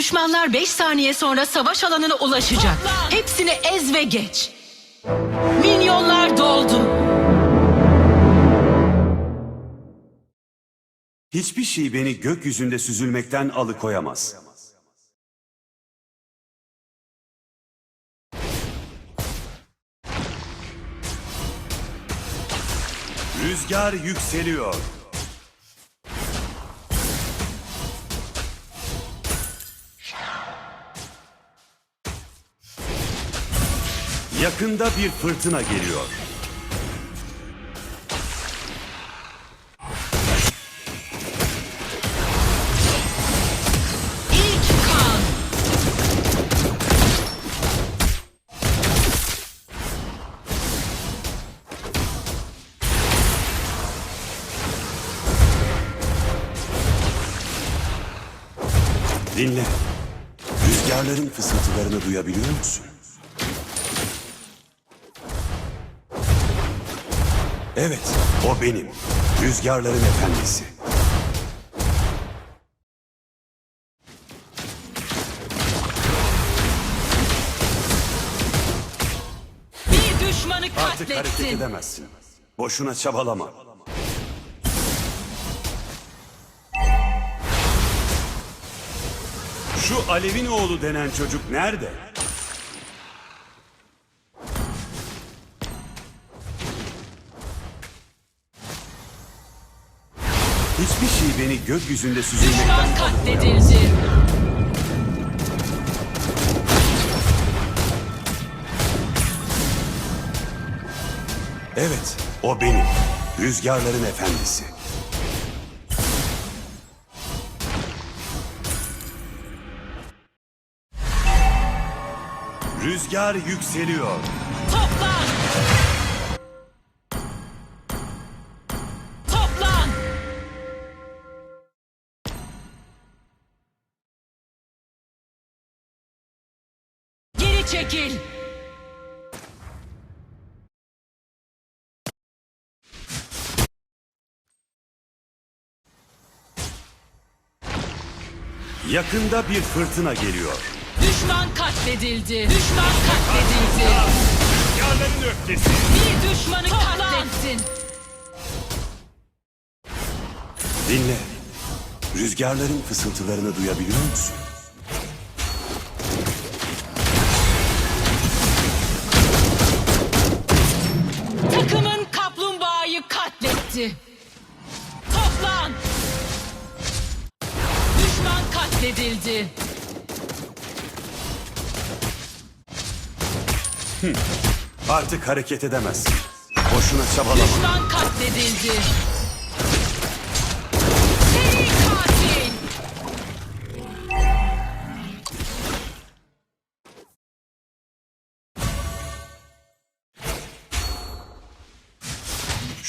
Düşmanlar 5 saniye sonra savaş alanına ulaşacak. Hepsini ez ve geç. Minyonlar doldu. Hiçbir şey beni gökyüzünde süzülmekten alıkoyamaz. Rüzgar yükseliyor. Yakında bir fırtına geliyor. Dinle. Rüzgarların fısıltılarını duyabiliyor musun? Evet, o benim. Rüzgarların efendisi. Bir düşmanı Artık hareket katlettin. edemezsin. Boşuna çabalama. Şu Alev'in oğlu denen çocuk nerede? Hiçbir şey beni gökyüzünde süzülmekten Düşman katledildi. Evet, o benim. Rüzgarların efendisi. Rüzgar yükseliyor. Çekil. Yakında bir fırtına geliyor. Düşman katledildi. Düşman katledildi. Rüzgarların öfkesi. Bir düşmanı katlettin. Dinle. Rüzgarların fısıltılarını duyabiliyor musun? Katletti. Toplan. Düşman katledildi. Artık hareket edemezsin. Boşuna çabalama. Düşman katledildi.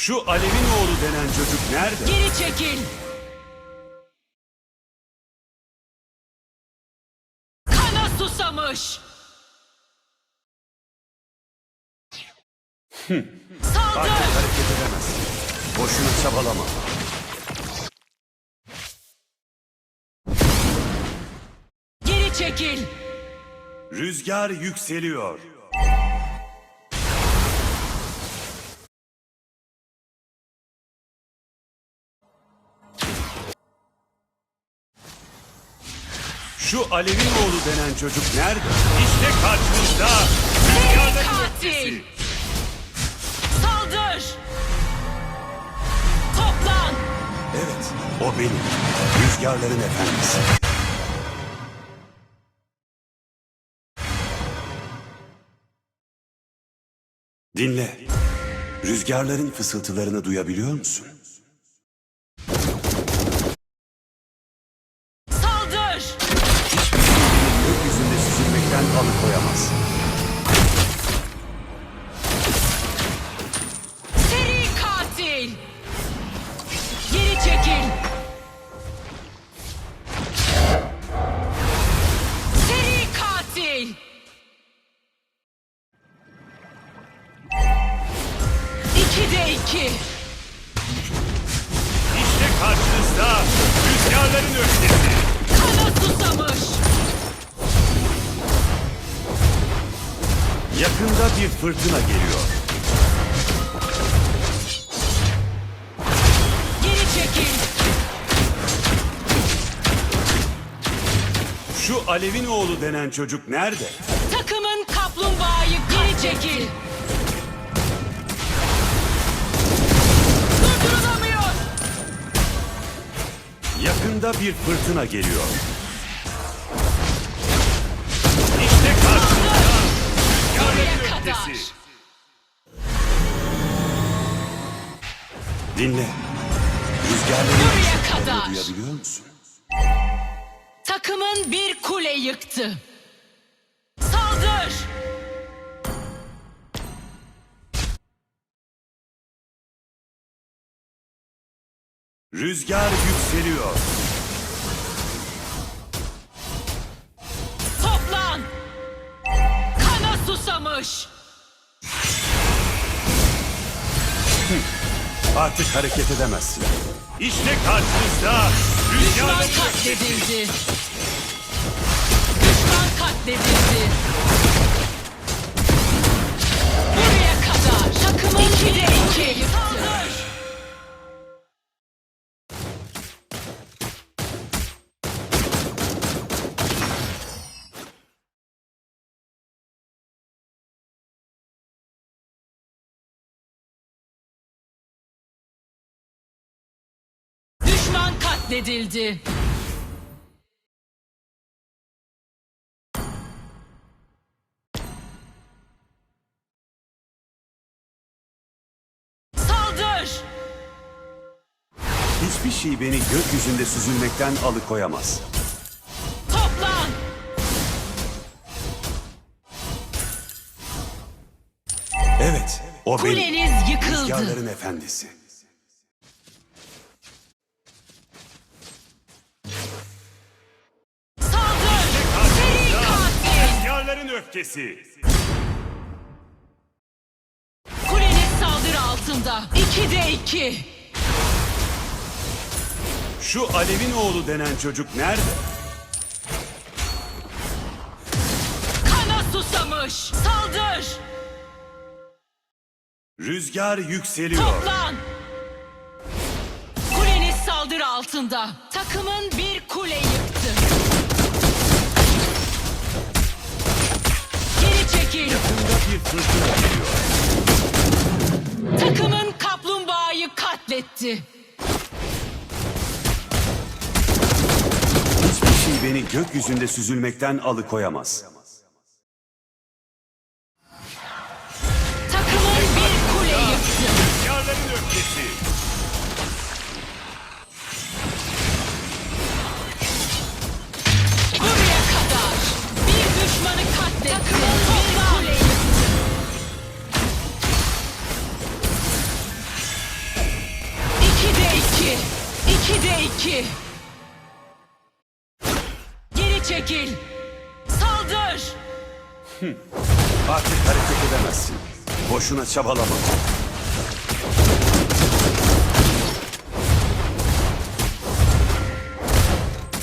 Şu Alev'in oğlu denen çocuk nerede? Geri çekil. Kana susamış. Saldır. Artık hareket edemezsin. Boşuna çabalama. Geri çekil. Rüzgar yükseliyor. Şu Alev'in oğlu denen çocuk nerede? İşte karşınızda. Seri katil. Saldır. Toplan. Evet, o benim. Rüzgarların efendisi. Dinle. Rüzgarların fısıltılarını duyabiliyor musun? Alıkoyamaz. Seri katil. Geri çekil. Seri katil. İki de iki. İşte karşınızda rüzgarların öfkesi. Kana susamış. Yakında bir fırtına geliyor. Geri çekil. Şu Alev'in oğlu denen çocuk nerede? Takımın kaplumbağayı geri çekil. Durdurulamıyor. Yakında bir fırtına geliyor. Dinle. Buraya kadar. Duyabiliyor musun? Takımın bir kule yıktı. Saldır. Rüzgar yükseliyor. Toplan. Kana susamış. Artık hareket edemezsin. İşte karşınızda Düşman ötesi. katledildi. Düşman katledildi. Buraya kadar. Takımın 2'de 2 katledildi. Saldır! Hiçbir şey beni gökyüzünde süzülmekten alıkoyamaz. Toplan! Evet, o benim. Kuleniz yıkıldı. Rüzgarların efendisi. Rüzgarların öfkesi. Kuleniz saldırı altında. 2'de 2. Şu Alev'in oğlu denen çocuk nerede? Kana susamış. Saldır! Rüzgar yükseliyor. Toplan! Kuleniz saldırı altında. Takımın bir kule yıktı. Fırtına geliyor. Takımın kaplumbağayı katletti. Hiçbir şey beni gökyüzünde süzülmekten alıkoyamaz. Çekil. Saldır. Artık hareket edemezsin. Boşuna çabalama.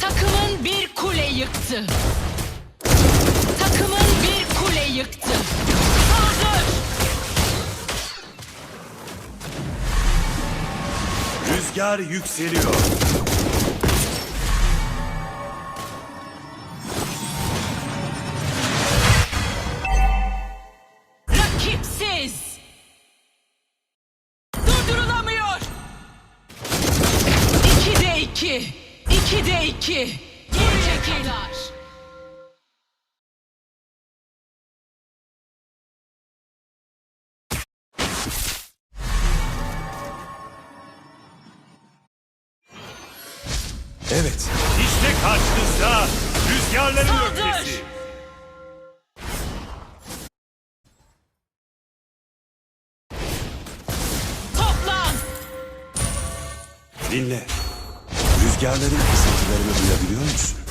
Takımın bir kule yıktı. Takımın bir kule yıktı. Saldır. Rüzgar yükseliyor. İkide iki. İkide iki. Geri çekil. Evet. İşte karşınızda rüzgarların Saldır! öfkesi. Toplan. Dinle. Rüzgarların fısıltılarını duyabiliyor musun?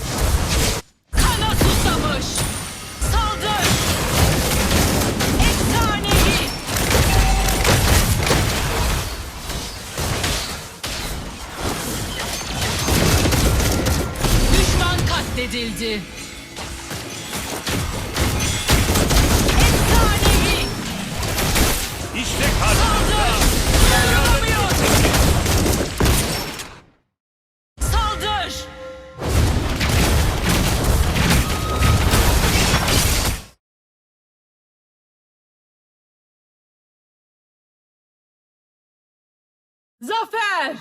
Yeah.